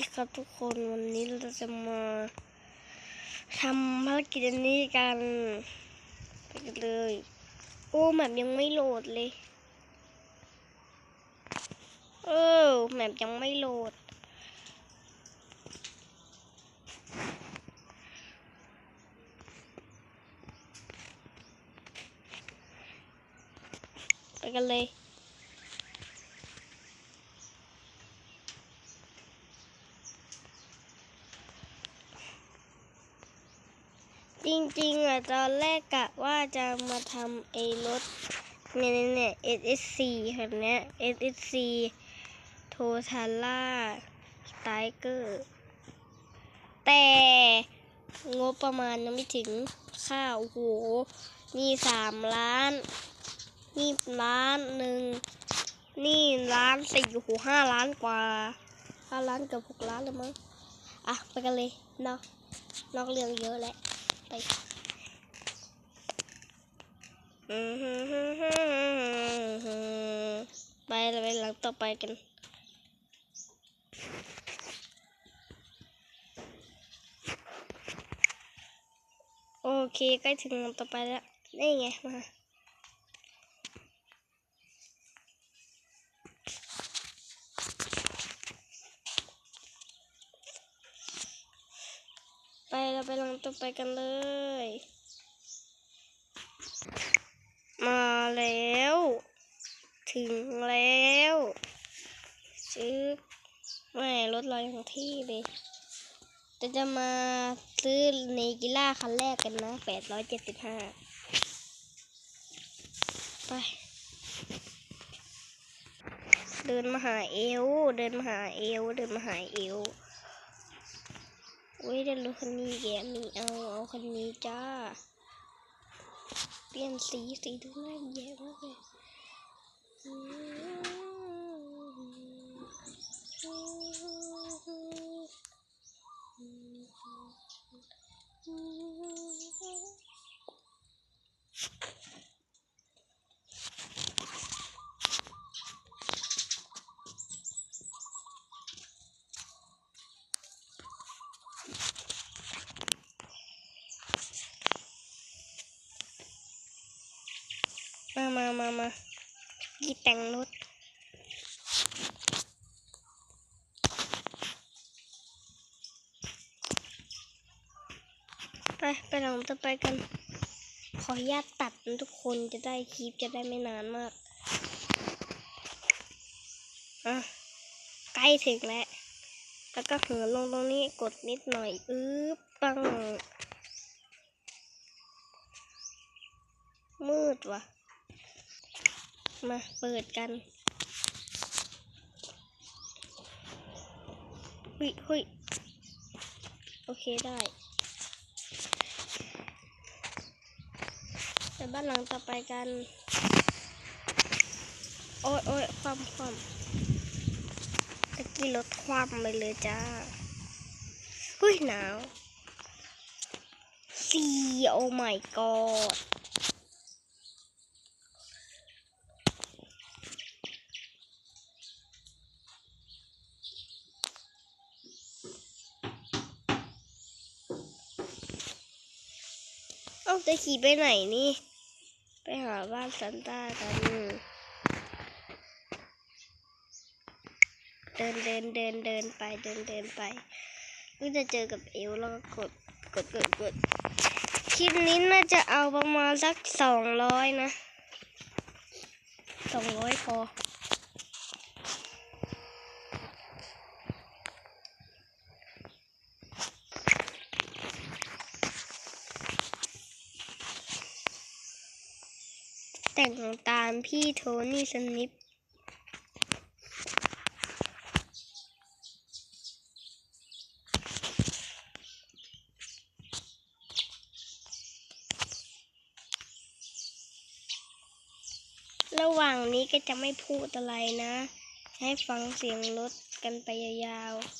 ดีครับทุกคนวันนี้เราจะมาทำภารกิจนนี้กันไปกันเลย โอ้แมปยังไม่โหลดเลย เออแมปยังไม่โหลด ไปกันเลย จริงๆอะตอนแรกกะว่าจะมาทำไอ้รถเนี่ยเนี่ย SSC คันนี้ SSC โททาร่าสไตเกอร์แต่งบประมาณยังไม่ถึงค่าโอ้โหนี่สามล้าน นี่ล้านหนึ่ง นี่ล้านสี่โอ้โหห้าล้านกว่าห้าล้านกับหกล้านเลยมั้งอะไปกันเลยเนาะนอกเรื่องเยอะแล้ว ไปอืมฮึ่มฮึ่มฮึ่มฮึ่มไปเราไปหลังต่อไปกันโอเคใกล้ถึงลังต่อไปแล้ว นี่ไงมา ไปเราไปลังต่อไปกันเลย มาแล้ว ถึงแล้วซื้อไม่รถเราอย่างที่เลยจะจะมาซื้อเนกิล่าคันแรกกันนะแปดร้อยเจ็ดสิบห้าไป เดินมาหาเอว เดินมาหาเอว เดินมาหาเอว อุ้ยเดี๋ยวรถคันนี้แกมีเอาเอาคันนี้จ้า เปลี่ยนสีสีดูน่าแย่มากเลยอืม มามามามาพี่แต่งรถไป ไปหลังต่อไปกัน ขออนุญาตตัดนะทุกคนจะได้คลิปจะได้ไม่นานมากอะใกล้ถึงแล้ว แล้วก็เหินลงตรงนี้กดนิดหน่อยอื้อปัง มืดว่ะ มาเปิดกันหุยหุยโอเคได้ไปบ้านหลังต่อไปกัน โอ้ยโอ้ยความความตะกี้รถความไปเลยจ้าหุยหนาวสีโอ้ my god อ้าจะขี่ไปไหนนี่ ไปหาบ้านซันต้ากันเดินเดินเดินเดินไปเดินเดินไปก็จะเจอกับเอวแล้วก็กดกดกดกดคลิปนี้น่าจะเอาประมาณสักสองร้อยนะสองร้อยพอ แต่งตามพี่โทนี่สนิประหว่างนี้ก็จะไม่พูดอะไรนะ ให้ฟังเสียงรถกันไปยาวๆ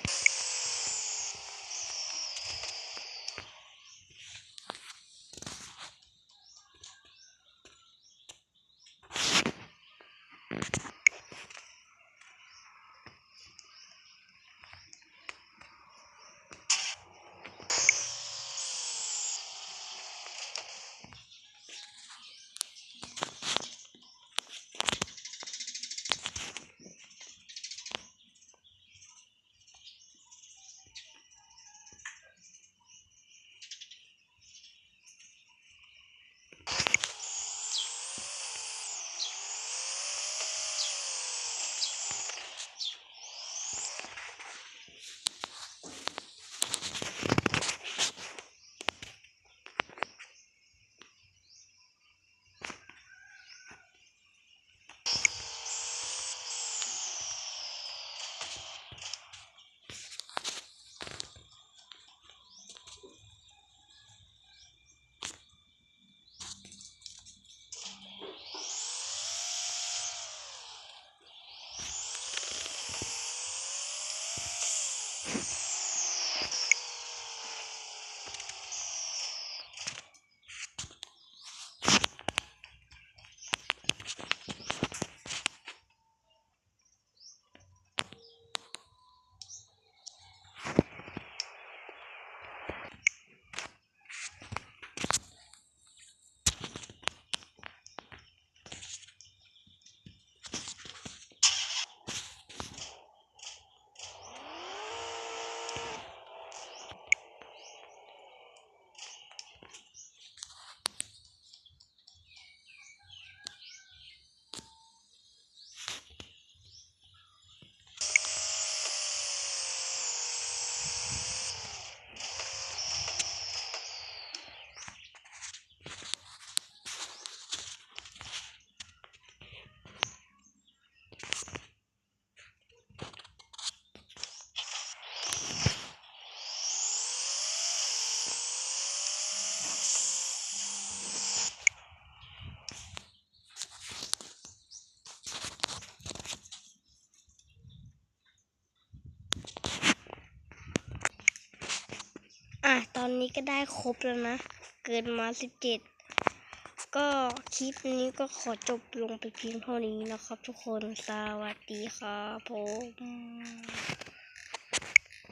อะ ตอนนี้ก็ได้ครบแล้วนะ เกินมาสิบเจ็ดก็คลิปนี้ก็ขอจบลงไปเพียงเท่านี้นะครับทุกคน สวัสดีครับผม